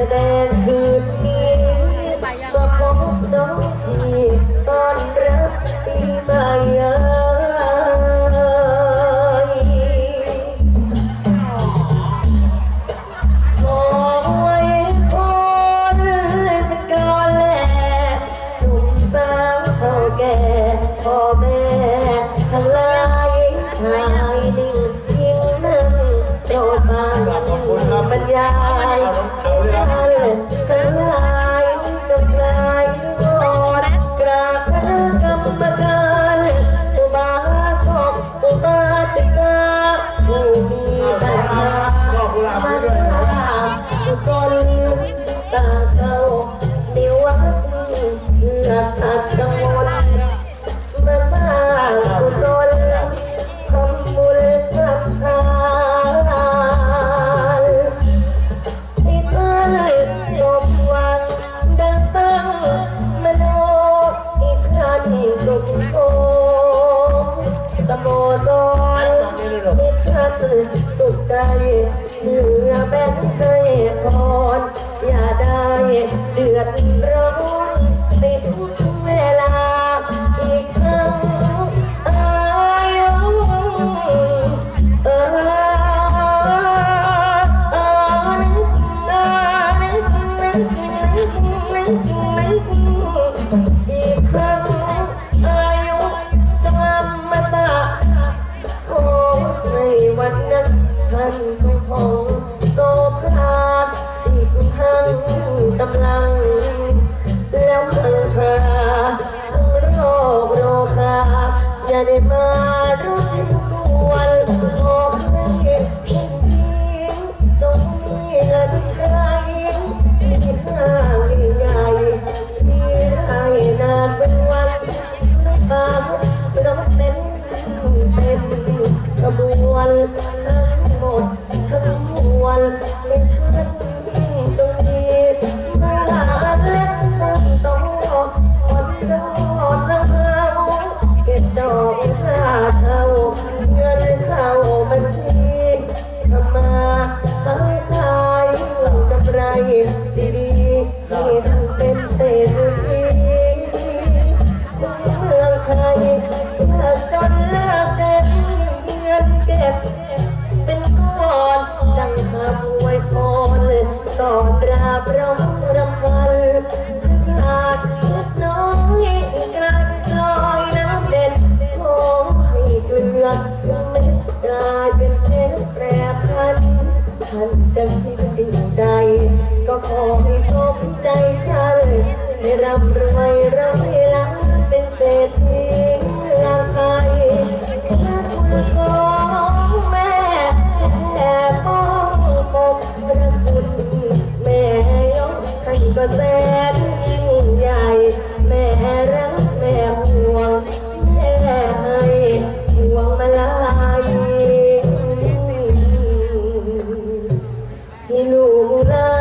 แสดงคืนนี้มาพบน้องพี่ตอนรับปีใหม่เอ่ยขอไว้พรเป็นกาแลหนุ่มสาวเท่าแก่พ่อแม่ทั้งหลายชายนิ่งยิ่งนั่งโปรดฟังบรรยาย มาสร้างกุศลตาเขาในวัดเพื่อตัดกังวลมาสร้างกุศลทำบุญทำทานให้ท่านสมหวังดังตั้งมโนให้ท่านสุขโตสโมสรให้ท่านสุขใจ เมื่อแบ่งให้พรอย่าได้เดือดร้อนในทุกเวลา อีกครั้งอายุเอออีกครั้งอายุธรรมตะขอในวันนั้น ท่านคงคงโศกขาอีกทั้งกำลัง แล้วทั้งชาทั้งโรคโรคาอย่าได้มารบกวนขอให้ทิ้งทิ้งตรงนี้เงินใช้มีห้างใหญ่มีไรนาสวรรค์น้ำตาน้องเป็นเป็นกระบวน ทั้งมวลใน ราบร้องรำพันศาสตร์เล็กน้อยกระลอยน้ำเด่นขอให้เกลือเม็ดกลายเป็นเพชรแปรพันท่านจะคิดสิ่งใด ก็ขอให้สมใจท่านให้ร่ำรวยร่ำให้ล้ Murah